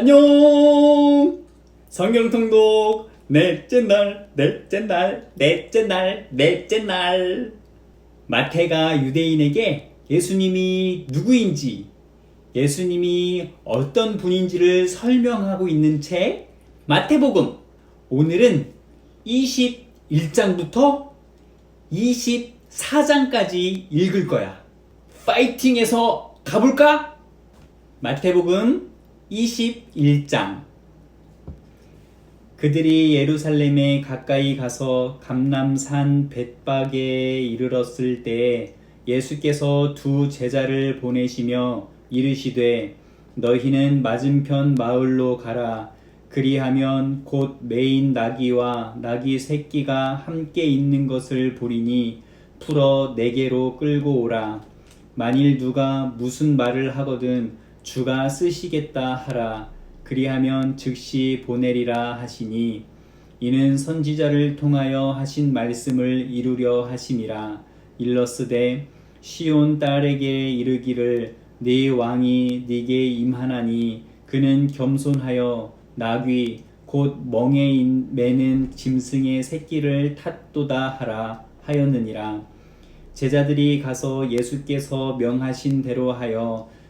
안녕! 성경 통독 넷째 날, 넷째 날, 넷째 날, 넷째 날. 마태가 유대인에게 예수님이 누구인지, 예수님이 어떤 분인지를 설명하고 있는 책 마태복음. 오늘은 21장부터 24장까지 읽을 거야. 파이팅해서 가볼까? 마태복음 21장. 그들이 예루살렘에 가까이 가서 감남산 벳박에 이르렀을 때 예수께서 두 제자를 보내시며 이르시되 너희는 맞은편 마을로 가라. 그리하면 곧 메인 나귀와 나귀 새끼가 함께 있는 것을 보리니 풀어 내게로 끌고 오라. 만일 누가 무슨 말을 하거든 주가 쓰시겠다 하라. 그리하면 즉시 보내리라 하시니 이는 선지자를 통하여 하신 말씀을 이루려 하심이라. 일러스되 시온 딸에게 이르기를 네 왕이 네게 임하나니 그는 겸손하여 나귀 곧 멍에 매는 짐승의 새끼를 탔도다 하라 하였느니라. 제자들이 가서 예수께서 명하신 대로 하여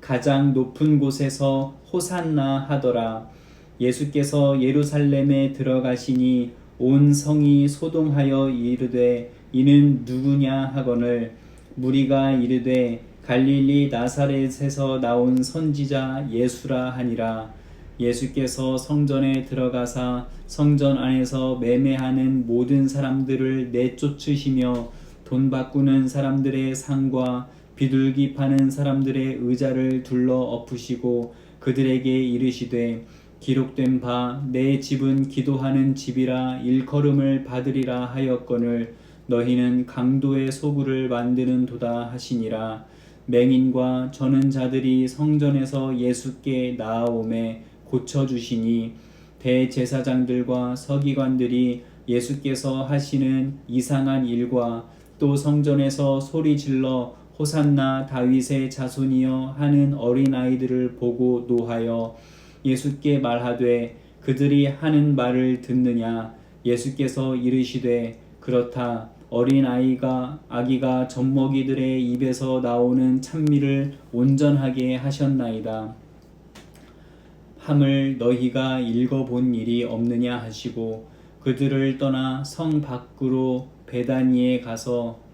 가장 높은 곳에서 호산나 하더라. 예수께서 예루살렘에 들어가시니 온 성이 소동하여 이르되 이는 누구냐 하거늘 무리가 이르되 갈릴리 나사렛에서 나온 선지자 예수라 하니라. 예수께서 성전에 들어가사 성전 안에서 매매하는 모든 사람들을 내쫓으시며 돈 바꾸는 사람들의 상과 비둘기 파는 사람들의 의자를 둘러 엎으시고 그들에게 이르시되 기록된 바 내 집은 기도하는 집이라 일컬음을 받으리라 하였거늘 너희는 강도의 소굴을 만드는 도다 하시니라. 맹인과 저는 자들이 성전에서 예수께 나아오매 고쳐 주시니 대제사장들과 서기관들이 예수께서 하시는 이상한 일과 또 성전에서 소리 질러 호산나 다윗의 자손이여 하는 어린 아이들을 보고 노하여 예수께 말하되 그들이 하는 말을 듣느냐 예수께서 이르시되 그렇다 어린 아이가 아기가 젖먹이들의 입에서 나오는 찬미를 온전하게 하셨나이다. 함을 너희가 읽어본 일이 없느냐 하시고 그들을 떠나 성 밖으로 베다니에 가서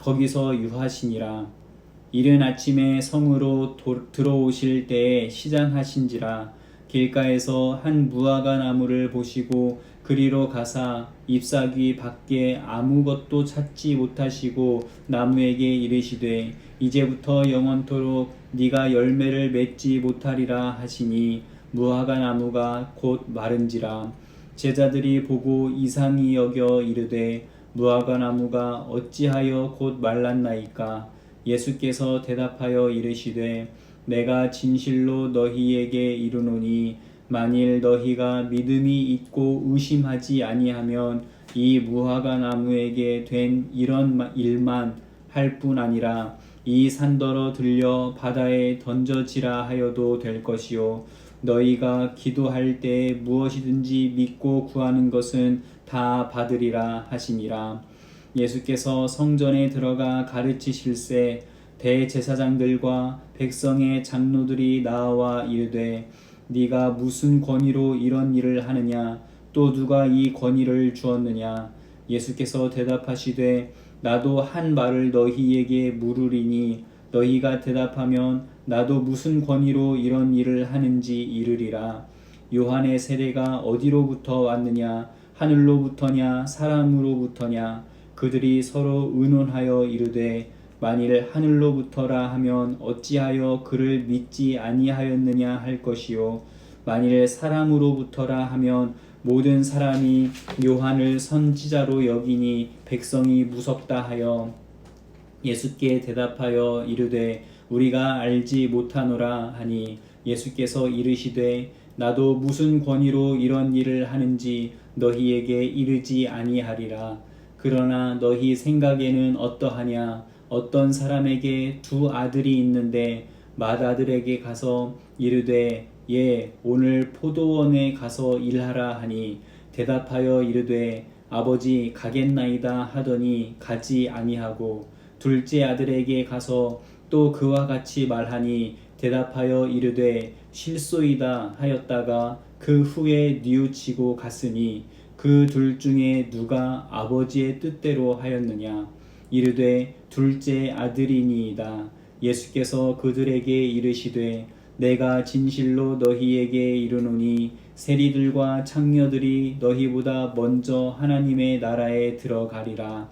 거기서 유하시니라. 이른 아침에 성으로 도, 들어오실 때에 시장하신지라 길가에서 한 무화과 나무를 보시고 그리로 가사 잎사귀 밖에 아무것도 찾지 못하시고 나무에게 이르시되 이제부터 영원토록 네가 열매를 맺지 못하리라 하시니 무화과 나무가 곧 마른지라 제자들이 보고 이상히 여겨 이르되 무화과 나무가 어찌하여 곧 말랐나이까? 예수께서 대답하여 이르시되 내가 진실로 너희에게 이르노니 만일 너희가 믿음이 있고 의심하지 아니하면 이 무화과 나무에게 된 이런 일만 할 뿐 아니라 이 산더러 들려 바다에 던져지라 하여도 될 것이요. 너희가 기도할 때 무엇이든지 믿고 구하는 것은 다 받으리라 하시니라. 예수께서 성전에 들어가 가르치실세 대제사장들과 백성의 장로들이 나와 이르되 네가 무슨 권위로 이런 일을 하느냐 또 누가 이 권위를 주었느냐 예수께서 대답하시되 나도 한 말을 너희에게 물으리니 너희가 대답하면 나도 무슨 권위로 이런 일을 하는지 이르리라. 요한의 세례가 어디로부터 왔느냐? 하늘로부터냐? 사람으로부터냐? 그들이 서로 의논하여 이르되 만일 하늘로부터라 하면 어찌하여 그를 믿지 아니하였느냐 할 것이요 만일 사람으로부터라 하면 모든 사람이 요한을 선지자로 여기니 백성이 무섭다 하여 예수께 대답하여 이르되 우리가 알지 못하노라 하니 예수께서 이르시되 나도 무슨 권위로 이런 일을 하는지 너희에게 이르지 아니하리라. 그러나 너희 생각에는 어떠하냐? 어떤 사람에게 두 아들이 있는데 맏아들에게 가서 이르되 예 오늘 포도원에 가서 일하라 하니 대답하여 이르되 아버지 가겠나이다 하더니 가지 아니하고 둘째 아들에게 가서 또 그와 같이 말하니 대답하여 이르되 실소이다 하였다가 그 후에 뉘우치고 갔으니 그 둘 중에 누가 아버지의 뜻대로 하였느냐? 이르되 둘째 아들이니이다. 예수께서 그들에게 이르시되 내가 진실로 너희에게 이르노니 세리들과 창녀들이 너희보다 먼저 하나님의 나라에 들어가리라.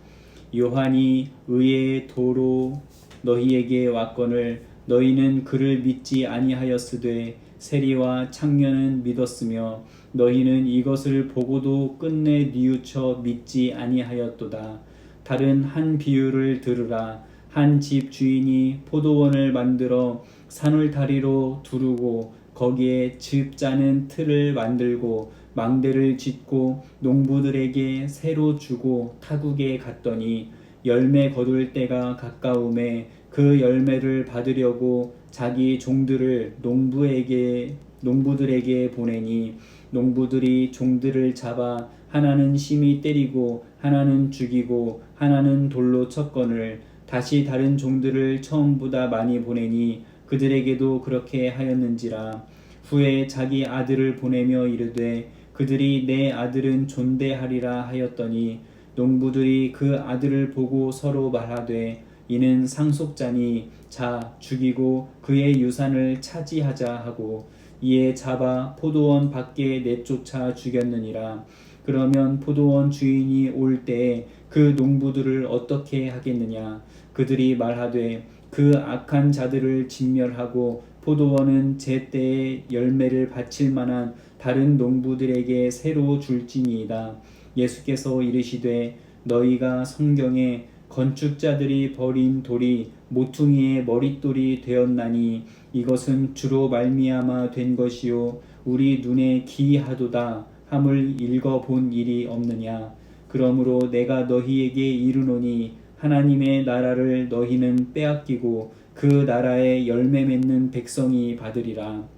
요한이 의의 도로 너희에게 왔거늘 너희는 그를 믿지 아니하였으되 세리와 창녀는 믿었으며 너희는 이것을 보고도 끝내 뉘우쳐 믿지 아니하였도다. 다른 한 비유를 들으라. 한 집 주인이 포도원을 만들어 산울다리로 두르고 거기에 즙 짜는 틀을 만들고 망대를 짓고 농부들에게 새로 주고 타국에 갔더니 열매 거둘 때가 가까움에 그 열매를 받으려고 자기 종들을 농부에게 농부들에게 보내니 농부들이 종들을 잡아 하나는 심히 때리고 하나는 죽이고 하나는 돌로 쳤거늘 다시 다른 종들을 처음보다 많이 보내니 그들에게도 그렇게 하였는지라. 후에 자기 아들을 보내며 이르되 그들이 내 아들은 존대하리라 하였더니 농부들이 그 아들을 보고 서로 말하되 이는 상속자니 자 죽이고 그의 유산을 차지하자 하고 이에 잡아 포도원 밖에 내쫓아 죽였느니라 그러면 포도원 주인이 올 때에 그 농부들을 어떻게 하겠느냐 그들이 말하되 그 악한 자들을 진멸하고 포도원은 제 때에 열매를 바칠 만한 다른 농부들에게 새로 줄지니이다. 예수께서 이르시되 너희가 성경에 건축자들이 버린 돌이 모퉁이의 머릿돌이 되었나니 이것은 주로 말미암아 된 것이요. 우리 눈에 기하도다 함을 읽어 본 일이 없느냐. 그러므로 내가 너희에게 이르노니 하나님의 나라를 너희는 빼앗기고 그 나라에 열매 맺는 백성이 받으리라.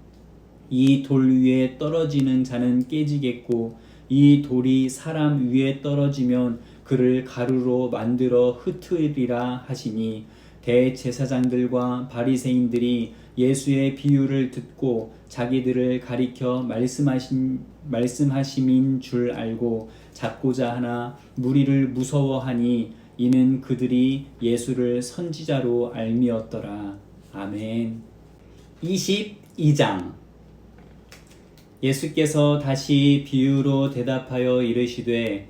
이 돌 위에 떨어지는 자는 깨지겠고 이 돌이 사람 위에 떨어지면 그를 가루로 만들어 흩으리라 하시니 대제사장들과 바리새인들이 예수의 비유를 듣고 자기들을 가리켜 말씀하신 말씀하심인 줄 알고 잡고자 하나 무리를 무서워하니 이는 그들이 예수를 선지자로 알미었더라. 아멘. 22장 예수께서 다시 비유로 대답하여 이르시되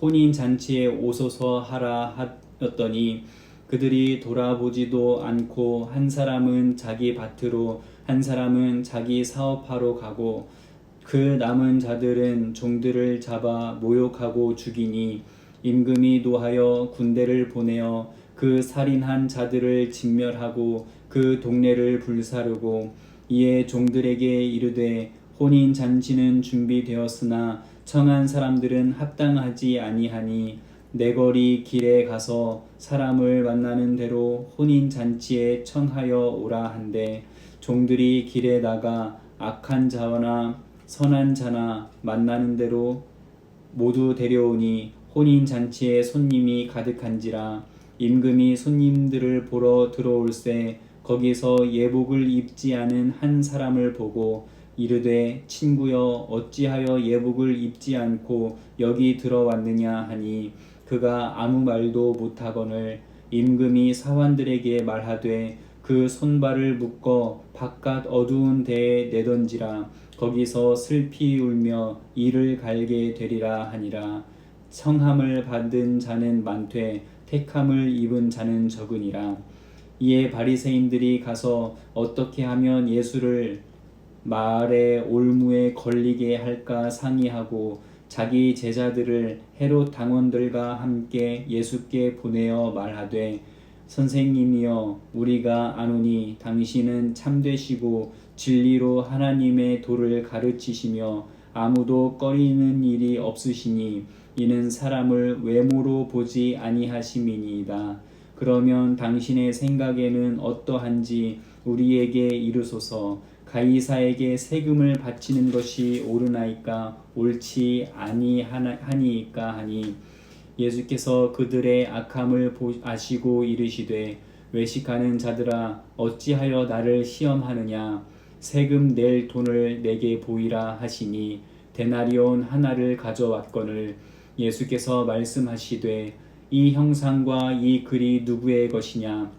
혼인 잔치에 오소서 하라 하였더니 그들이 돌아보지도 않고 한 사람은 자기 밭으로 한 사람은 자기 사업하러 가고 그 남은 자들은 종들을 잡아 모욕하고 죽이니 임금이 노하여 군대를 보내어 그 살인한 자들을 진멸하고 그 동네를 불사르고 이에 종들에게 이르되 혼인 잔치는 준비되었으나 청한 사람들은 합당하지 아니하니 내거리 길에 가서 사람을 만나는 대로 혼인 잔치에 청하여 오라 한데 종들이 길에 나가 악한 자나 선한 자나 만나는 대로 모두 데려오니 혼인 잔치에 손님이 가득한지라. 임금이 손님들을 보러 들어올새 거기서 예복을 입지 않은 한 사람을 보고 이르되 친구여 어찌하여 예복을 입지 않고 여기 들어왔느냐 하니 그가 아무 말도 못하거늘 임금이 사환들에게 말하되 그 손발을 묶어 바깥 어두운 데에 내던지라. 거기서 슬피 울며 이를 갈게 되리라 하니라. 청함을 받은 자는 많되 택함을 입은 자는 적으니라. 이에 바리새인들이 가서 어떻게 하면 예수를 말의 올무에 걸리게 할까 상의하고 자기 제자들을 헤롯 당원들과 함께 예수께 보내어 말하되 선생님이여 우리가 아노니 당신은 참되시고 진리로 하나님의 도를 가르치시며 아무도 꺼리는 일이 없으시니 이는 사람을 외모로 보지 아니하심이니이다. 그러면 당신의 생각에는 어떠한지 우리에게 이르소서 가이사에게 세금을 바치는 것이 옳으나이까 옳지 아니하니이까 하니 예수께서 그들의 악함을 보- 아시고 이르시되 외식하는 자들아 어찌하여 나를 시험하느냐? 세금 낼 돈을 내게 보이라 하시니 데나리온 하나를 가져왔거늘 예수께서 말씀하시되 이 형상과 이 글이 누구의 것이냐?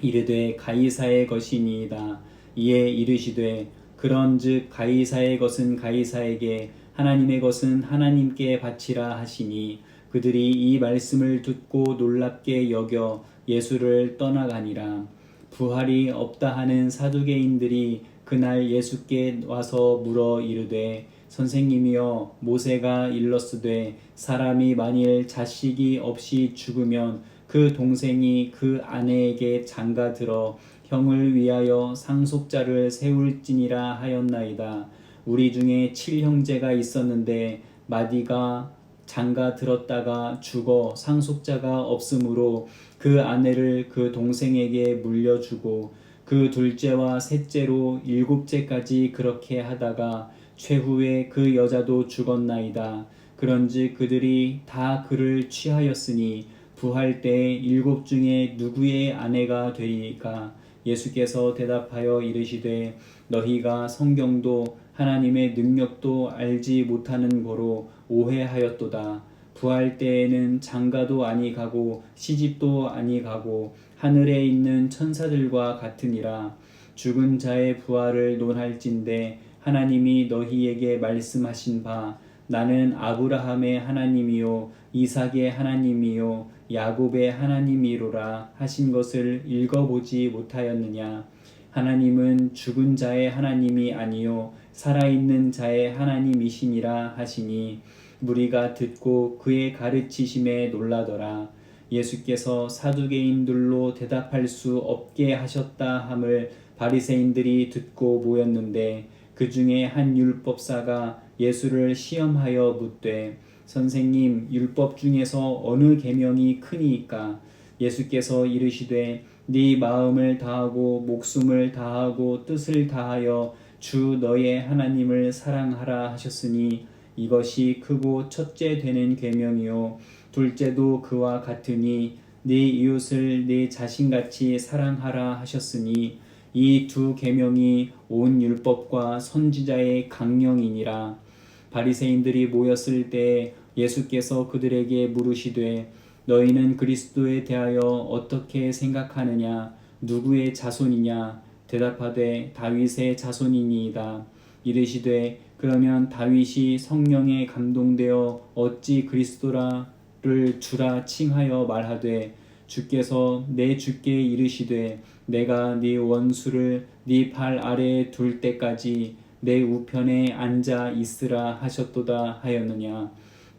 이르되 가이사의 것이니이다 이에 이르시되 그런즉 가이사의 것은 가이사에게 하나님의 것은 하나님께 바치라 하시니 그들이 이 말씀을 듣고 놀랍게 여겨 예수를 떠나가니라. 부활이 없다 하는 사두개인들이 그날 예수께 와서 물어 이르되 선생님이여 모세가 일렀으되 사람이 만일 자식이 없이 죽으면 그 동생이 그 아내에게 장가 들어 형을 위하여 상속자를 세울지니라 하였나이다. 우리 중에 칠 형제가 있었는데 마디가 장가 들었다가 죽어 상속자가 없으므로 그 아내를 그 동생에게 물려주고 그 둘째와 셋째로 일곱째까지 그렇게 하다가 최후에 그 여자도 죽었나이다. 그런즉 그들이 다 그를 취하였으니 부할 때에 일곱 중에 누구의 아내가 되리까? 예수께서 대답하여 이르시되 너희가 성경도 하나님의 능력도 알지 못하는 거로 오해하였도다. 부할 때에는 장가도 아니 가고 시집도 아니 가고 하늘에 있는 천사들과 같으니라. 죽은 자의 부활을 논할진대 하나님이 너희에게 말씀하신 바 나는 아브라함의 하나님이요 이삭의 하나님이요 야곱의 하나님이로라 하신 것을 읽어보지 못하였느냐? 하나님은 죽은 자의 하나님이 아니요 살아있는 자의 하나님이시니라 하시니 무리가 듣고 그의 가르치심에 놀라더라. 예수께서 사두개인들로 대답할 수 없게 하셨다 함을 바리새인들이 듣고 모였는데 그 중에 한 율법사가 예수를 시험하여 묻되 선생님 율법 중에서 어느 계명이 크니이까? 예수께서 이르시되 네 마음을 다하고 목숨을 다하고 뜻을 다하여 주 너의 하나님을 사랑하라 하셨으니 이것이 크고 첫째 되는 계명이요. 둘째도 그와 같으니 네 이웃을 네 자신같이 사랑하라 하셨으니 이 두 계명이 온 율법과 선지자의 강령이니라. 바리새인들이 모였을 때 예수께서 그들에게 물으시되 너희는 그리스도에 대하여 어떻게 생각하느냐? 누구의 자손이냐? 대답하되 다윗의 자손이니이다. 이르시되 그러면 다윗이 성령에 감동되어 어찌 그리스도라를 주라 칭하여 말하되 주께서 내 주께 이르시되 내가 네 원수를 네 팔 아래에 둘 때까지 내 우편에 앉아 있으라 하셨도다 하였느냐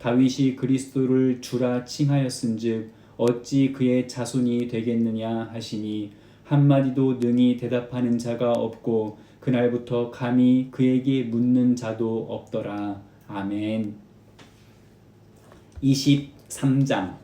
다윗이 그리스도를 주라 칭하였은즉 어찌 그의 자손이 되겠느냐 하시니 한마디도 능히 대답하는 자가 없고 그날부터 감히 그에게 묻는 자도 없더라. 아멘. 23장.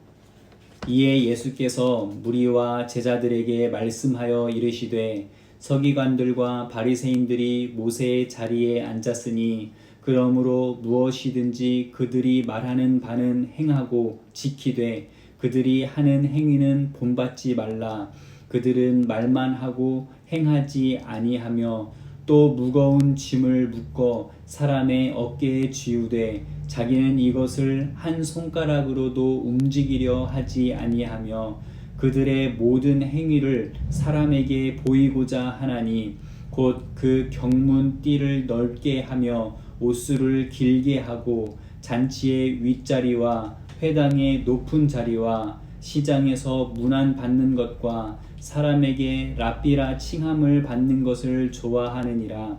이에 예수께서 무리와 제자들에게 말씀하여 이르시되 서기관들과 바리새인들이 모세의 자리에 앉았으니 그러므로 무엇이든지 그들이 말하는 바는 행하고 지키되 그들이 하는 행위는 본받지 말라. 그들은 말만 하고 행하지 아니하며 또 무거운 짐을 묶어 사람의 어깨에 쥐우되 자기는 이것을 한 손가락으로도 움직이려 하지 아니하며 그들의 모든 행위를 사람에게 보이고자 하나니 곧 그 경문 띠를 넓게 하며 옷수를 길게 하고 잔치의 윗자리와 회당의 높은 자리와 시장에서 문안 받는 것과 사람에게 랍비라 칭함을 받는 것을 좋아하느니라.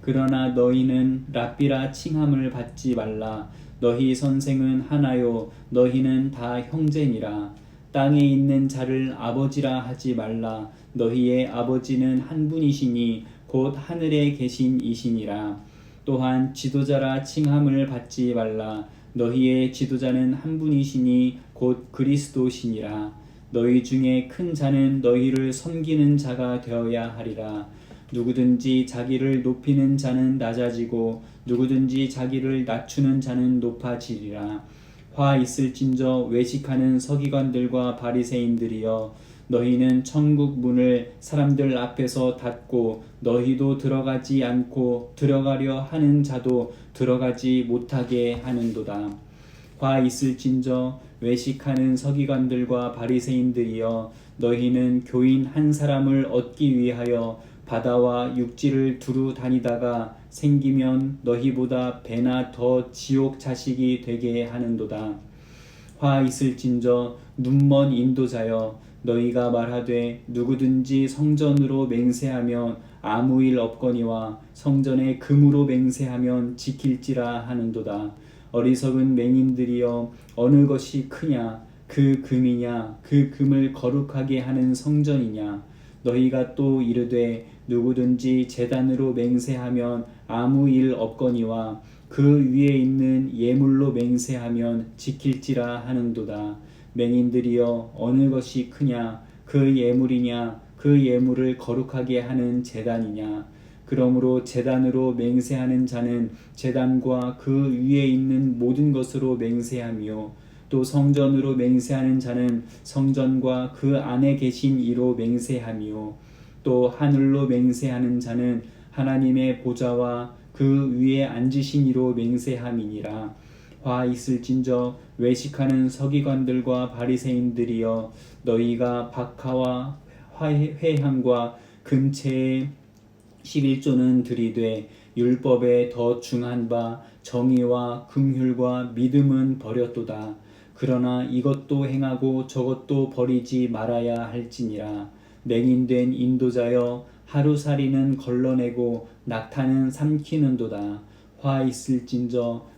그러나 너희는 랍비라 칭함을 받지 말라. 너희 선생은 하나요. 너희는 다 형제니라. 땅에 있는 자를 아버지라 하지 말라. 너희의 아버지는 한 분이시니 곧 하늘에 계신 이시니라. 또한 지도자라 칭함을 받지 말라. 너희의 지도자는 한 분이시니 곧 그리스도시니라. 너희 중에 큰 자는 너희를 섬기는 자가 되어야 하리라. 누구든지 자기를 높이는 자는 낮아지고 누구든지 자기를 낮추는 자는 높아지리라. 화 있을진저 외식하는 서기관들과 바리새인들이여 너희는 천국 문을 사람들 앞에서 닫고 너희도 들어가지 않고 들어가려 하는 자도 들어가지 못하게 하는도다. 화 있을진저 외식하는 서기관들과 바리새인들이여 너희는 교인 한 사람을 얻기 위하여 바다와 육지를 두루 다니다가 생기면 너희보다 배나 더 지옥 자식이 되게 하는도다. 화 있을진저 눈먼 인도자여 너희가 말하되 누구든지 성전으로 맹세하면 아무 일 없거니와 성전에 금으로 맹세하면 지킬지라 하는도다. 어리석은 맹인들이여 어느 것이 크냐? 그 금이냐? 그 금을 거룩하게 하는 성전이냐? 너희가 또 이르되 누구든지 재단으로 맹세하면 아무 일 없거니와 그 위에 있는 예물로 맹세하면 지킬지라 하는도다 맹인들이여 어느 것이 크냐? 그 예물이냐? 그 예물을 거룩하게 하는 재단이냐? 그러므로 재단으로 맹세하는 자는 재단과 그 위에 있는 모든 것으로 맹세하며 또 성전으로 맹세하는 자는 성전과 그 안에 계신 이로 맹세하며 또 하늘로 맹세하는 자는 하나님의 보좌와 그 위에 앉으신 이로 맹세함이니라 화 있을진저 외식하는 서기관들과 바리새인들이여 너희가 박하와 회향과 금체의 11조는 들이되 율법에 더 중한 바 정의와 긍휼과 믿음은 버렸도다. 그러나 이것도 행하고 저것도 버리지 말아야 할지니라. 맹인된 인도자여 하루살이는 걸러내고 낙타는 삼키는도다. 화 있을진저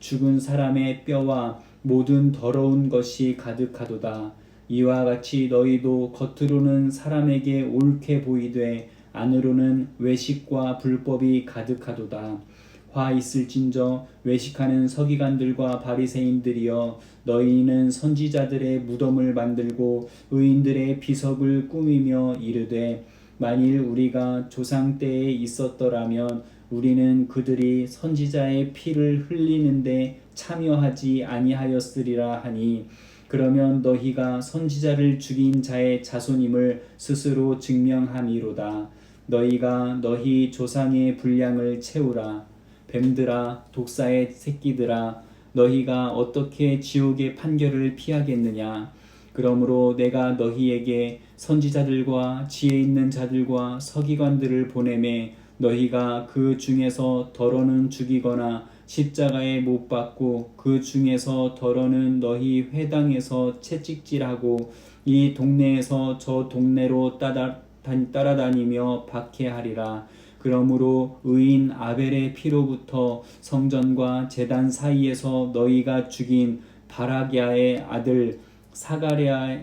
죽은 사람의 뼈와 모든 더러운 것이 가득하도다. 이와 같이 너희도 겉으로는 사람에게 옳게 보이되 안으로는 외식과 불법이 가득하도다. 화 있을진저 외식하는 서기관들과 바리새인들이여 너희는 선지자들의 무덤을 만들고 의인들의 비석을 꾸미며 이르되 만일 우리가 조상 때에 있었더라면 우리는 그들이 선지자의 피를 흘리는데 참여하지 아니하였으리라 하니 그러면 너희가 선지자를 죽인 자의 자손임을 스스로 증명함이로다. 너희가 너희 조상의 분량을 채우라. 뱀들아 독사의 새끼들아 너희가 어떻게 지옥의 판결을 피하겠느냐? 그러므로 내가 너희에게 선지자들과 지혜 있는 자들과 서기관들을 보내매 너희가 그 중에서 더러는 죽이거나 십자가에 못 박고 그 중에서 더러는 너희 회당에서 채찍질하고 이 동네에서 저 동네로 따라, 따라다니며 박해하리라. 그러므로 의인 아벨의 피로부터 성전과 제단 사이에서 너희가 죽인 바라기아의 아들 사가랴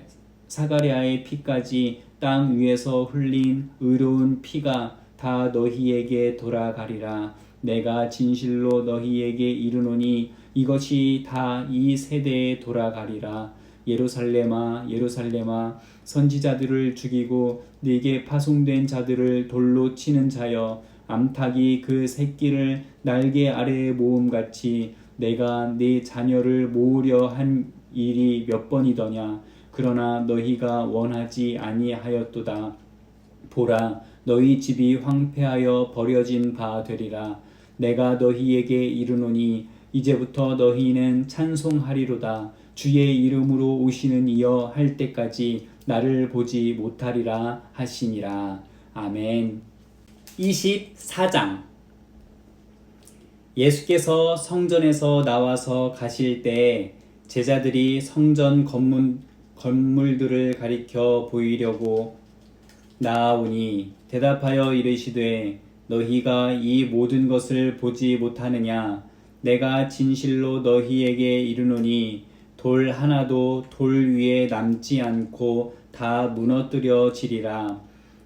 사가랴의 피까지 땅 위에서 흘린 의로운 피가 다 너희에게 돌아가리라. 내가 진실로 너희에게 이르노니 이것이 다 이 세대에 돌아가리라. 예루살렘아 예루살렘아 선지자들을 죽이고 네게 파송된 자들을 돌로 치는 자여 암탉이 그 새끼를 날개 아래에 모음같이 내가 네 자녀를 모으려 한 일이 몇 번이더냐? 그러나 너희가 원하지 아니하였도다. 보라 너희 집이 황폐하여 버려진 바 되리라. 내가 너희에게 이르노니 이제부터 너희는 찬송하리로다. 주의 이름으로 오시는 이여 할 때까지 나를 보지 못하리라 하시니라. 아멘. 24장. 예수께서 성전에서 나와서 가실 때 제자들이 성전 건물, 건물들을 가리켜 보이려고 나아오니 대답하여 이르시되 너희가 이 모든 것을 보지 못하느냐? 내가 진실로 너희에게 이르노니 돌 하나도 돌 위에 남지 않고 다 무너뜨려지리라.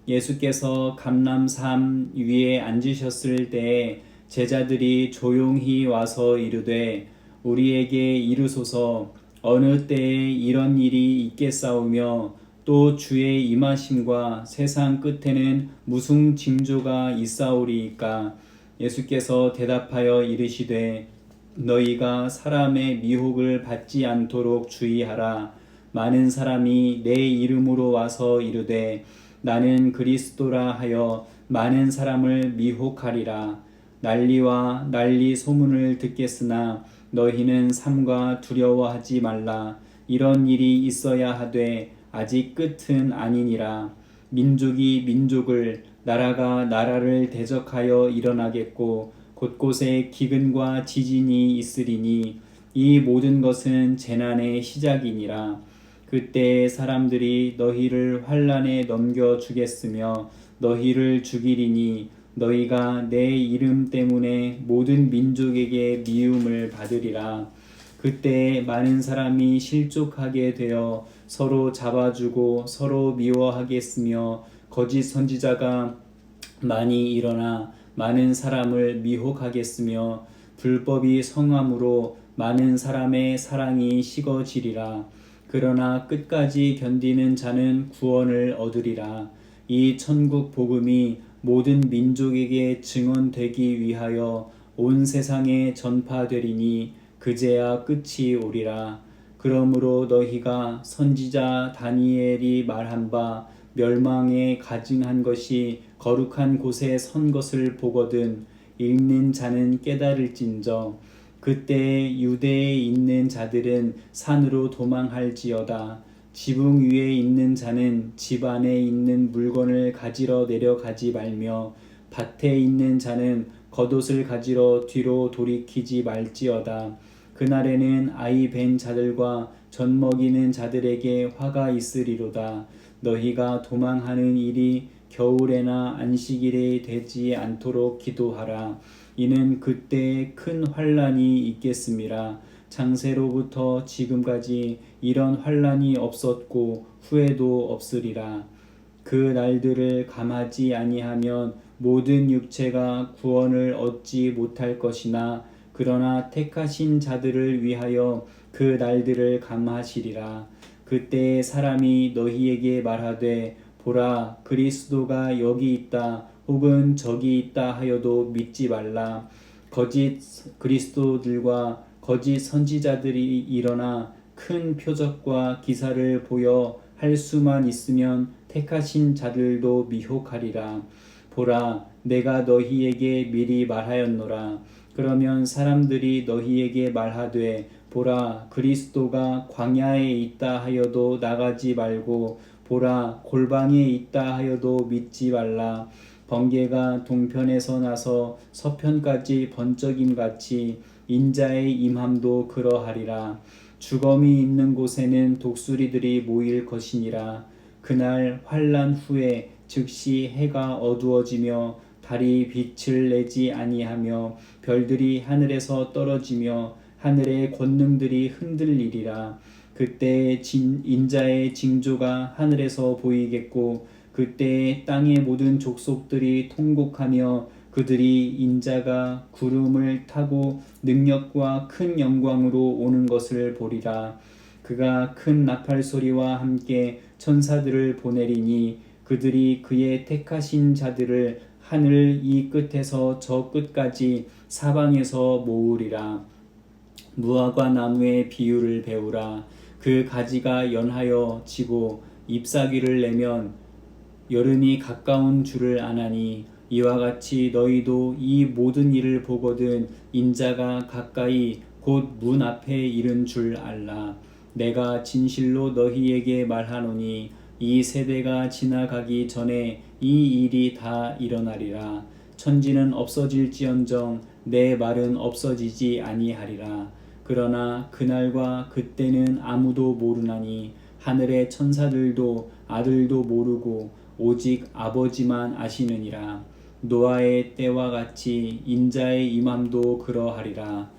예수께서 감람산 위에 앉으셨을 때에 제자들이 조용히 와서 이르되 우리에게 이르소서. 어느 때에 이런 일이 있겠사오며 또 주의 임하심과 세상 끝에는 무슨 징조가 있사오리이까? 예수께서 대답하여 이르시되 너희가 사람의 미혹을 받지 않도록 주의하라. 많은 사람이 내 이름으로 와서 이르되 나는 그리스도라 하여 많은 사람을 미혹하리라. 난리와 난리 소문을 듣겠으나 너희는 삼가 두려워하지 말라. 이런 일이 있어야 하되 아직 끝은 아니니라. 민족이 민족을 나라가 나라를 대적하여 일어나겠고 곳곳에 기근과 지진이 있으리니 이 모든 것은 재난의 시작이니라. 그때 사람들이 너희를 환란에 넘겨 주겠으며 너희를 죽이리니 너희가 내 이름 때문에 모든 민족에게 미움을 받으리라 그때 많은 사람이 실족하게 되어 서로 잡아주고 서로 미워하겠으며 거짓 선지자가 많이 일어나 많은 사람을 미혹하겠으며 불법이 성함으로 많은 사람의 사랑이 식어지리라. 그러나 끝까지 견디는 자는 구원을 얻으리라. 이 천국 복음이 모든 민족에게 증언되기 위하여 온 세상에 전파되리니 그제야 끝이 오리라. 그러므로 너희가 선지자 다니엘이 말한 바 멸망에 가증한 것이 거룩한 곳에 선 것을 보거든 읽는 자는 깨달을진저 그때 유대에 있는 자들은 산으로 도망할지어다 지붕 위에 있는 자는 집 안에 있는 물건을 가지러 내려가지 말며 밭에 있는 자는 겉옷을 가지러 뒤로 돌이키지 말지어다 그날에는 아이 벤 자들과 젖 먹이는 자들에게 화가 있으리로다. 너희가 도망하는 일이 겨울에나 안식일에 되지 않도록 기도하라. 이는 그때 큰 환란이 있겠습니다. 장세로부터 지금까지 이런 환란이 없었고 후에도 없으리라. 그 날들을 감하지 아니하면 모든 육체가 구원을 얻지 못할 것이나 그러나 택하신 자들을 위하여 그 날들을 감하시리라. 그때 사람이 너희에게 말하되 보라 그리스도가 여기 있다 혹은 저기 있다 하여도 믿지 말라. 거짓 그리스도들과 거짓 선지자들이 일어나 큰 표적과 기사를 보여 할 수만 있으면 택하신 자들도 미혹하리라. 보라, 내가 너희에게 미리 말하였노라. 그러면 사람들이 너희에게 말하되 보라 그리스도가 광야에 있다 하여도 나가지 말고 보라 골방에 있다 하여도 믿지 말라. 번개가 동편에서 나서 서편까지 번쩍임 같이 인자의 임함도 그러하리라. 주검이 있는 곳에는 독수리들이 모일 것이니라. 그날 환란 후에 즉시 해가 어두워지며 달이 빛을 내지 아니하며 별들이 하늘에서 떨어지며 하늘의 권능들이 흔들리리라. 그때 진, 인자의 징조가 하늘에서 보이겠고 그때 땅의 모든 족속들이 통곡하며 그들이 인자가 구름을 타고 능력과 큰 영광으로 오는 것을 보리라. 그가 큰 나팔 소리와 함께 천사들을 보내리니 그들이 그의 택하신 자들을 하늘 이 끝에서 저 끝까지 사방에서 모으리라. 무화과 나무의 비유를 배우라. 그 가지가 연하여 지고 잎사귀를 내면 여름이 가까운 줄을 아나니 이와 같이 너희도 이 모든 일을 보거든 인자가 가까이 곧 문 앞에 이른 줄 알라. 내가 진실로 너희에게 말하노니 이 세대가 지나가기 전에 이 일이 다 일어나리라. 천지는 없어질지언정 내 말은 없어지지 아니하리라. 그러나 그날과 그때는 아무도 모르나니 하늘의 천사들도 아들도 모르고 오직 아버지만 아시느니라. 노아의 때와 같이 인자의 임함도 그러하리라.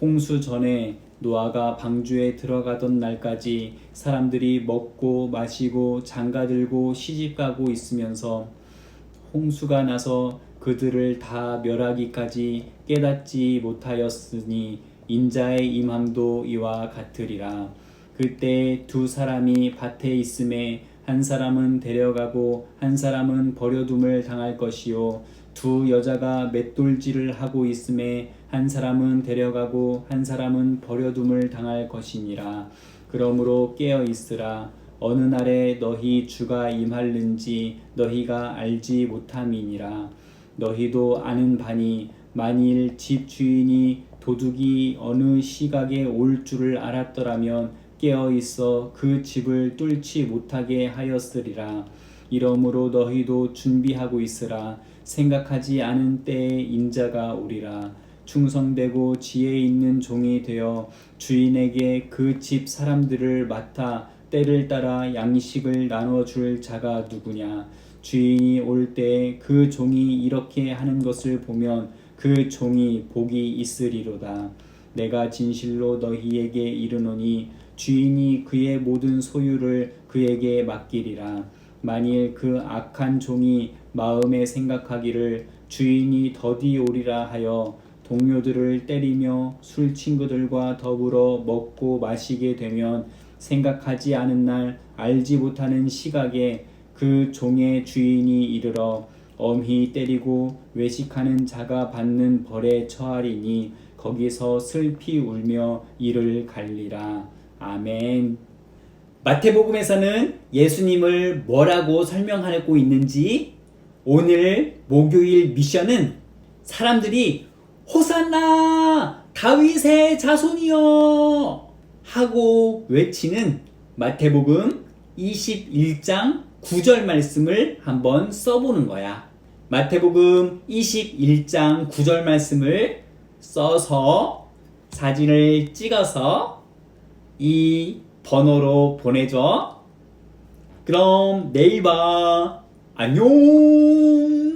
홍수 전에 노아가 방주에 들어가던 날까지 사람들이 먹고 마시고 장가들고 시집가고 있으면서 홍수가 나서 그들을 다 멸하기까지 깨닫지 못하였으니 인자의 임함도 이와 같으리라. 그때 두 사람이 밭에 있음에 한 사람은 데려가고 한 사람은 버려둠을 당할 것이요 두 여자가 맷돌질을 하고 있음에 한 사람은 데려가고 한 사람은 버려둠을 당할 것이니라. 그러므로 깨어 있으라. 어느 날에 너희 주가 임할는지 너희가 알지 못함이니라. 너희도 아는 바니 만일 집 주인이 도둑이 어느 시각에 올 줄을 알았더라면 깨어 있어 그 집을 뚫지 못하게 하였으리라. 이러므로 너희도 준비하고 있으라. 생각하지 않은 때에 인자가 오리라. 충성되고 지혜 있는 종이 되어 주인에게 그 집 사람들을 맡아 때를 따라 양식을 나눠 줄 자가 누구냐? 주인이 올 때 그 종이 이렇게 하는 것을 보면 그 종이 복이 있으리로다. 내가 진실로 너희에게 이르노니 주인이 그의 모든 소유를 그에게 맡기리라. 만일 그 악한 종이 마음에 생각하기를 주인이 더디 오리라 하여 동료들을 때리며 술 친구들과 더불어 먹고 마시게 되면 생각하지 않은 날 알지 못하는 시각에 그 종의 주인이 이르러 엄히 때리고 외식하는 자가 받는 벌에 처하리니 거기서 슬피 울며 이를 갈리라. 아멘. 마태복음에서는 예수님을 뭐라고 설명하고 있는지 오늘 목요일 미션은 사람들이 호산나 다윗의 자손이여 하고 외치는 마태복음 21장 9절 말씀을 한번 써보는 거야. 마태복음 21장 9절 말씀을 써서 사진을 찍어서 이 번호로 보내줘. 그럼 봐. 안녕.